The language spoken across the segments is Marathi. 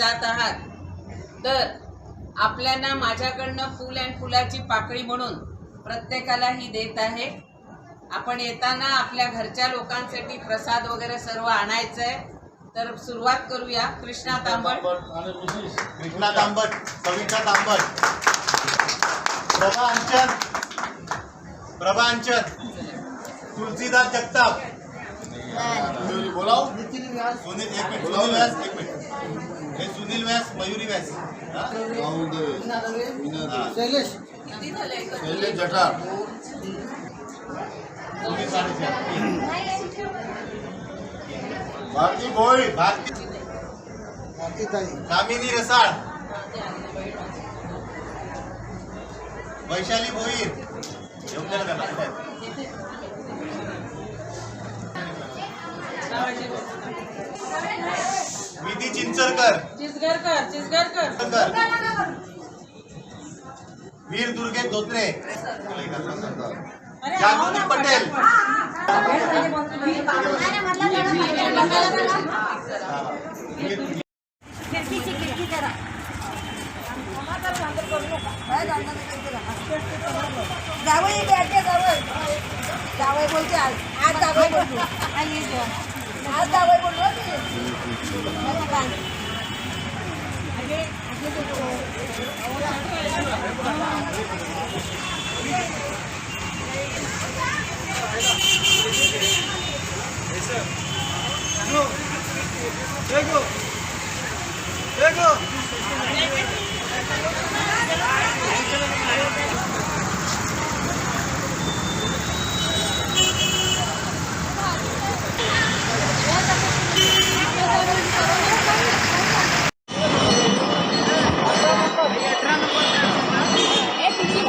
जात आहात. तर आपल्याला माझ्याकडनं फुल अँड फुलाची पाकळी म्हणून प्रत्येकाला ही देत आहे. आपण येताना आपल्या घरच्या लोकांसाठी प्रसाद वगैरे सर्व आणायचं आहे तर सुरुवात करूया. कृष्णा तांबट कृष्णा तांबट सविता तांबट प्रभा अंचन प्रभा अंचन तुलसीदास जगताप. बोलाव. सुनील एक मिनिट सुनील व्यास एक मिनिट. हे सुनील व्यास मयुरी व्यास. शैलेश. जठार. तुम्ही साडेचार. भारती भोई भारती कामिनी रसाळ. वैशाली भोईर येऊन द्या ना त्याला. विधी चिंचरकर. चिचगरकर चिचगरकर. वीर दुर्गे धोत्रे. अरे जागृती पटेल. खिडकीची खिडकी करा. जावई बॅटे जावई. जावई बोलते आज. आज जावई बोलतो. आज जावई बोललो 대구 대구 대구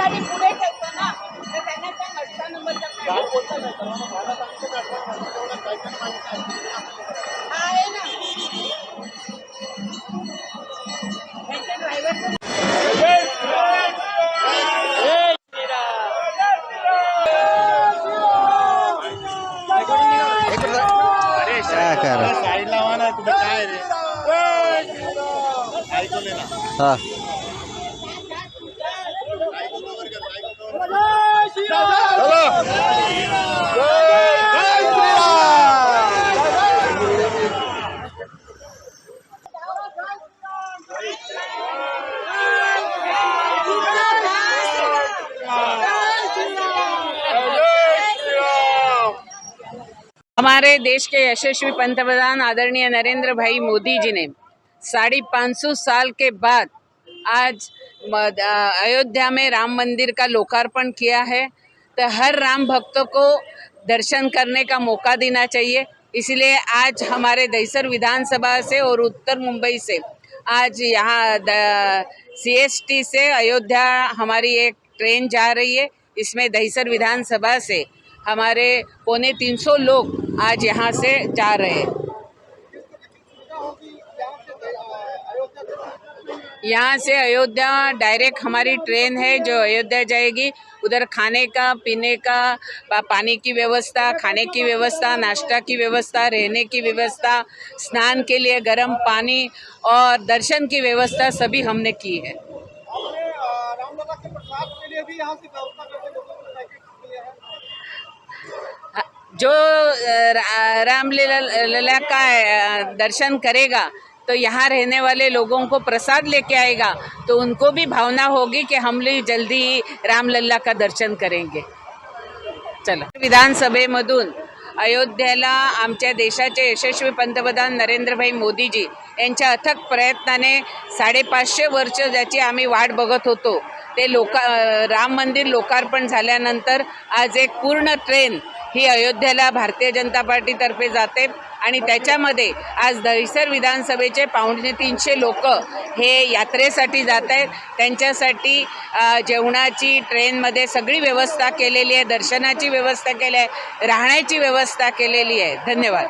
गाडी पुढे ठेवतो ना. तर त्यांना सांग अठरा नंबरचा हा, आहे ना. ह्याच्या ड्रायव्हरचं काय करा? हमारे देश के यशस्वी पंतप्रधान आदरणीय नरेंद्र भाई मोदी जी ने साढ़े पाँच सौ साल के बाद आज अयोध्या में राम मंदिर का लोकार्पण किया है तो हर राम भक्तों को दर्शन करने का मौका देना चाहिए। इसलिए आज हमारे दहीसर विधानसभा से और उत्तर मुंबई से, आज यहाँ सी एस टी से अयोध्या हमारी एक ट्रेन जा रही है। इसमें दहीसर विधानसभा से हमारे पौने तीन सौ लोग आज यहाँ से जा रहे हैं। यहाँ से अयोध्या डायरेक्ट हमारी ट्रेन है जो अयोध्या जाएगी। उधर खाने का, पीने का पानी की व्यवस्था, खाने की व्यवस्था, नाश्ता की व्यवस्था, रहने की व्यवस्था, स्नान के लिए गर्म पानी और दर्शन की व्यवस्था सभी हमने की हैं। जो रामलीला का दर्शन करेगा तो यहाँ रहने वाले लोगों को प्रसाद लेके आएगा तो उनको भी भावना होगी कि हम लोग जल्दी ही रामलल्ला का दर्शन करेंगे। चला। विधानसभेमधून अयोध्येला आमच्या देशाचे यशस्वी पंतप्रधान नरेंद्रभाई मोदीजी यांच्या अथक प्रयत्नाने साडेपाचशे वर्ष ज्याची आम्ही वाट बघत होतो ते लोका राम मंदिर लोकार्पण झाल्यानंतर आज एक पूर्ण ट्रेन ही अयोध्येला भारतीय जनता पार्टीतर्फे जाते आणि त्याच्यामध्ये आज दहिसर विधानसभेचे पावणे तीनशे लोक हे यात्रेसाठी जात आहेत. त्यांच्यासाठी जेवणाची ट्रेनमध्ये सगळी व्यवस्था केलेली आहे दर्शनाची व्यवस्था केली आहे राहण्याची व्यवस्था केलेली आहे. धन्यवाद.